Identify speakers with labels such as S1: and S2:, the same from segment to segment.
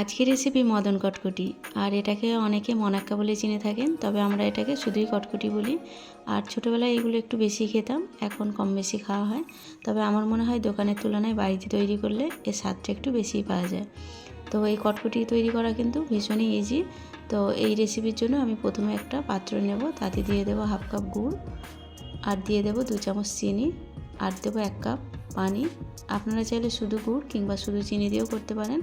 S1: আজকের রেসিপি মদন কটকটি। আর এটাকে অনেকে মনাক্কা বলে চিনে থাকেন, তবে আমরা এটাকে শুধুই কটকটি বলি। আর ছোটোবেলায় এগুলো একটু বেশি খেতাম, এখন কম বেশি খাওয়া হয়। তবে আমার মনে হয় দোকানের তুলনায় বাড়িতে তৈরি করলে এর স্বাদটা একটু বেশিই পাওয়া যায়। তো এই কটকটি তৈরি করা কিন্তু ভীষণই ইজি তো এই রেসিপির জন্য আমি প্রথমে একটা পাত্র নেব, তাতে দিয়ে দেবো হাফ কাপ গুড়। আর দিয়ে দেবো দু চামচ চিনি। আর দেবো এক কাপ পানি। আপনারা চাইলে শুধু গুড় কিংবা শুধু চিনি দিয়েও করতে পারেন।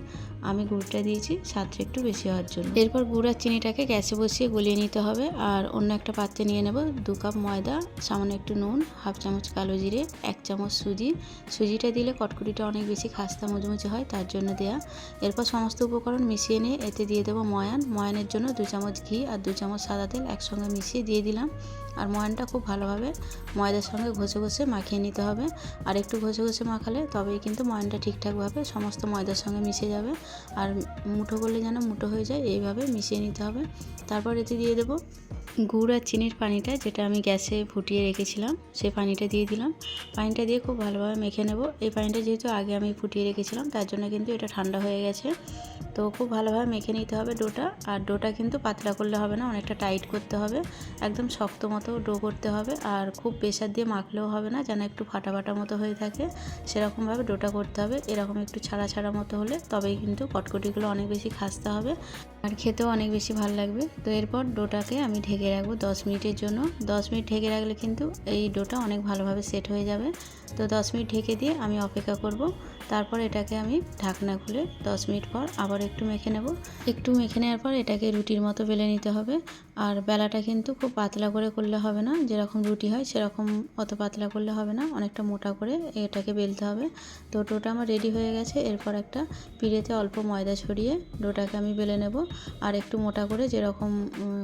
S1: আমি গুড়টা দিয়েছি, স্বাদটা একটু বেশি হওয়ার জন্য। এরপর গুড় আর চিনিটাকে গ্যাসে বসিয়ে গলিয়ে নিতে হবে। আর অন্য একটা পাত্রে নিয়ে নেব দু কাপ ময়দা, সামান্য একটু নুন, হাফ চামচ কালো জিরে, এক চামচ সুজি। সুজিটা দিলে কটকুটিটা অনেক বেশি খাস্তা মুচমুচে হয়, তার জন্য দেয়া। এরপর সমস্ত উপকরণ মিশিয়ে নিয়ে এতে দিয়ে দেবো ময়ান। ময়ানের জন্য দু চামচ ঘি আর দু চামচ সাদা তেল একসঙ্গে মিশিয়ে দিয়ে দিলাম। আর ময়ানটা খুব ভালোভাবে ময়দার সঙ্গে ঘষে ঘষে মাখিয়ে নিতে হবে। আর একটু ঘষে ঘষে মাখালে, তবেই কিন্তু ময়নটা ঠিকঠাকভাবে সমস্ত ময়দার সঙ্গে মিশে যাবে। আর মুঠো করলে যেন মুঠো হয়ে যায়, এইভাবে মিশিয়ে নিতে হবে। তারপর এতে দিয়ে দেবো গুড় আর চিনির পানিটা, যেটা আমি গ্যাসে ফুটিয়ে রেখেছিলাম সেই পানিটা দিয়ে দিলাম। পানিটা দিয়ে খুব ভালোভাবে মেখে নেব। এই পানিটা যেহেতু আগে আমি ফুটিয়ে রেখেছিলাম, তার জন্য কিন্তু এটা ঠান্ডা হয়ে গেছে। তো খুব ভালোভাবে মেখে নিতে হবে ডোটা। আর ডোটা কিন্তু পাতলা করলে হবে না, অনেকটা টাইট করতে হবে। একদম শক্ত মতো ডো করতে হবে। আর খুব প্রেশার দিয়ে মাখলেও হবে না, যেন একটু ফাটা ফাটা মতো হয়ে থাকে। সেরকমভাবে ডোটা করতে হবে। এরকম একটু ছাড়া ছাড়া মতো হলে তবেই কিন্তু কটকটিগুলো অনেক বেশি খাসতে হবে। আর খেতেও অনেক বেশি ভালো লাগবে। তো এরপর ডোটাকে আমি ঢেকে রাখব দশ মিনিটের জন্য। দশ মিনিট ঢেকে রাখলে কিন্তু এই ডোটা অনেক ভালোভাবে সেট হয়ে যাবে। তো দশ মিনিট ঢেকে দিয়ে আমি অপেক্ষা করব। তারপর এটাকে আমি ঢাকনা খুলে দশ মিনিট পর আবার একটু মেখে নেব। একটু মেখে নেওয়ার পর এটাকে রুটির মতো বেলে নিতে হবে। আর বেলাটা কিন্তু খুব পাতলা করে করলে হবে না। যেরকম রুটি হয় সেরকম অত পাতলা করলে হবে না। অনেকটা মোটা করে এটাকে বেলতে হবে। তো ডোটা আমার রেডি হয়ে গেছে। এরপর একটা পিড়েতে অল্প ময়দা ছড়িয়ে ডোটাকে আমি বেলে নেব। আর একটু মোটা করে যেরকম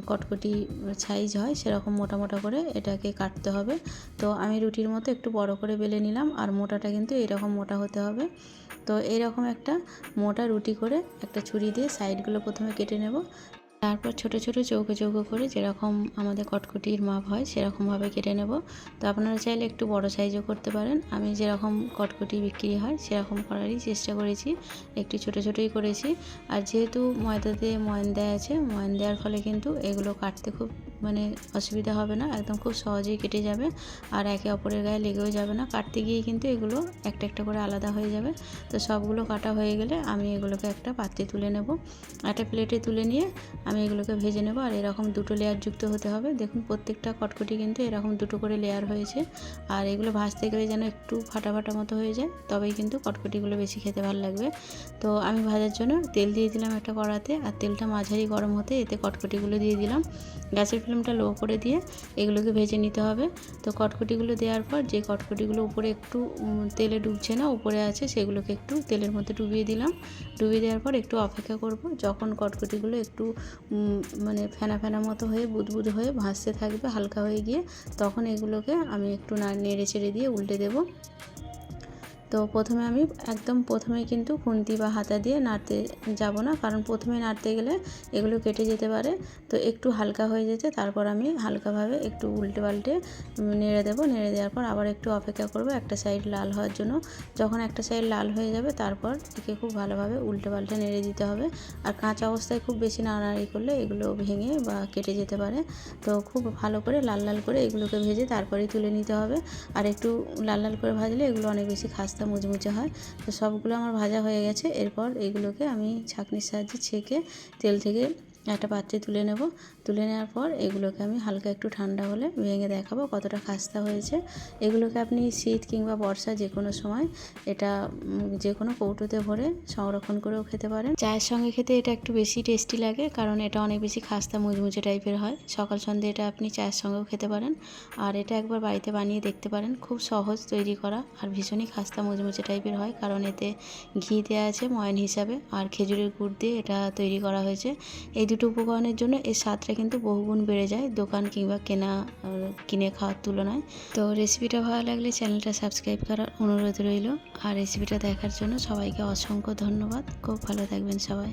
S1: কটকটি সাইজ হয় সেরকম মোটা মোটা করে এটাকে কাটতে হবে। তো আমি রুটির মতো একটু বড় করে বেলে নিলাম। আর মোটাটা কিন্তু এরকম মোটা হতে হবে। তো এরকম একটা মোটা রুটি করে একটা ছুরি দিয়ে সাইডগুলো প্রথমে কেটে নেব। তারপর ছোট ছোট চৌকো চৌকো করে যেরকম আমাদের কটকটির মাপ হয় সেরকমভাবে কেটে নেব। তো আপনারা চাইলে একটু বড় সাইজও করতে পারেন। আমি যেরকম কটকটি বিক্রি হয় সেরকম করারই চেষ্টা করেছি। একটু ছোট ছোটোই করেছি। আর যেহেতু ময়দাতে দিয়ে ময়ন দেওয়া আছে ময়ন দেওয়ার ফলে কিন্তু এগুলো কাটতে খুব মানে অসুবিধা হবে না, একদম খুব সহজেই কেটে যাবে। আর একে অপরের গায়ে লেগেও যাবে না। কাটতে গিয়ে কিন্তু এগুলো একটা একটা করে আলাদা হয়ে যাবে। তো সবগুলো কাটা হয়ে গেলে আমি এগুলোকে একটা পাত্রে তুলে নেব। একটা প্লেটে তুলে নিয়ে আমি এগুলোকে ভেজে নেব। আর এরকম দুটো লেয়ার যুক্ত হতে হবে। দেখুন প্রত্যেকটা কটকটি কিন্তু এরকম দুটো করে লেয়ার হয়েছে। আর এগুলো ভাজতে গেলে যেন একটু ফাটা ফাটা মতো হয়ে যায়, তবেই কিন্তু কটকটিগুলো বেশি খেতে ভালো লাগবে। তো আমি ভাজার জন্য তেল দিয়ে দিলাম একটা কড়াতে। আর তেলটা মাঝারি গরম হতে এতে কটকটিগুলো দিয়ে দিলাম। গ্যাসের ফ্লেমটা লো করে দিয়ে এগুলোকে ভেজে নিতে হবে। তো কটকটিগুলো দেওয়ার পর যে কটকটিগুলো উপরে একটু তেলে ডুবছে না, উপরে আছে, সেগুলোকে একটু তেলের মধ্যে ডুবিয়ে দিলাম। ডুবিয়ে দেওয়ার পর একটু অপেক্ষা করব, যখন কটকটিগুলো একটু মানে ফেনা ফেনা মতো হয়ে, বুদবুদ হয়ে ভাসতে থাকবে হালকা হয়ে গিয়ে, তখন এগুলোকে আমি একটু নেড়ে চেড়ে দিয়ে উল্টে দেবো। তো প্রথমে আমি একদম প্রথমে কিন্তু খুন্তি বা হাতা দিয়ে নাড়তে যাব না, কারণ প্রথমে নাড়তে গেলে এগুলো কেটে যেতে পারে। তো একটু হালকা হয়ে যেতে, তারপর আমি হালকাভাবে একটু উল্টে পাল্টে নেড়ে দেবো। নেড়ে দেওয়ার পর আবার একটু অপেক্ষা করব একটা সাইড লাল হওয়ার জন্য। যখন একটা সাইড লাল হয়ে যাবে, তারপর একে খুব ভালোভাবে উল্টে পাল্টে নেড়ে দিতে হবে। আর কাঁচা অবস্থায় খুব বেশি নাড়াড়ি করলে এগুলো ভেঙে বা কেটে যেতে পারে। তো খুব ভালো করে লাল লাল করে এগুলোকে ভেজে তারপরেই তুলে নিতে হবে। আর একটু লাল লাল করে ভাজলে এগুলো অনেক বেশি খাস্তা মুচমুচে হয়। তো সবগুলো আমার ভাজা হয়ে গেছে। এরপর এগুলোকে আমি ছাঁকনির সাহায্যে ছেঁকে তেল থেকে একটা পাত্রে তুলে নেব। তুলে নেওয়ার পর এগুলোকে আমি হালকা একটু ঠান্ডা হলে ভেঙে দেখাবো কতটা খাস্তা হয়েছে। এগুলোকে আপনি শীত কিংবা বর্ষা যে কোনো সময় এটা যে কোনো কৌটোতে ভরে সংরক্ষণ করেও খেতে পারেন। চায়ের সঙ্গে খেতে এটা একটু বেশি টেস্টি লাগে কারণ এটা অনেক বেশি খাস্তা মুচমুচে টাইপের হয়। সকাল সন্ধ্যে এটা আপনি চায়ের সঙ্গেও খেতে পারেন। আর এটা একবার বাড়িতে বানিয়ে দেখতে পারেন। খুব সহজ তৈরি করা আর ভীষণই খাস্তা মুচমুচে টাইপের হয় কারণ এতে ঘি দেওয়া আছে ময়ন হিসাবে আর খেজুরের গুড় দিয়ে এটা তৈরি করা হয়েছে। এই দুটো উপকরণের জন্য এর স্বাদটা কিন্তু বহুগুণ বেড়ে যায়, দোকান কিংবা কেনা কিনে খাওয়ার তুলনায়। তো রেসিপিটা ভালো লাগলে চ্যানেলটা সাবস্ক্রাইব করার অনুরোধ রইল। আর রেসিপিটা দেখার জন্য সবাইকে অসংখ্য ধন্যবাদ। খুব ভালো থাকবেন সবাই।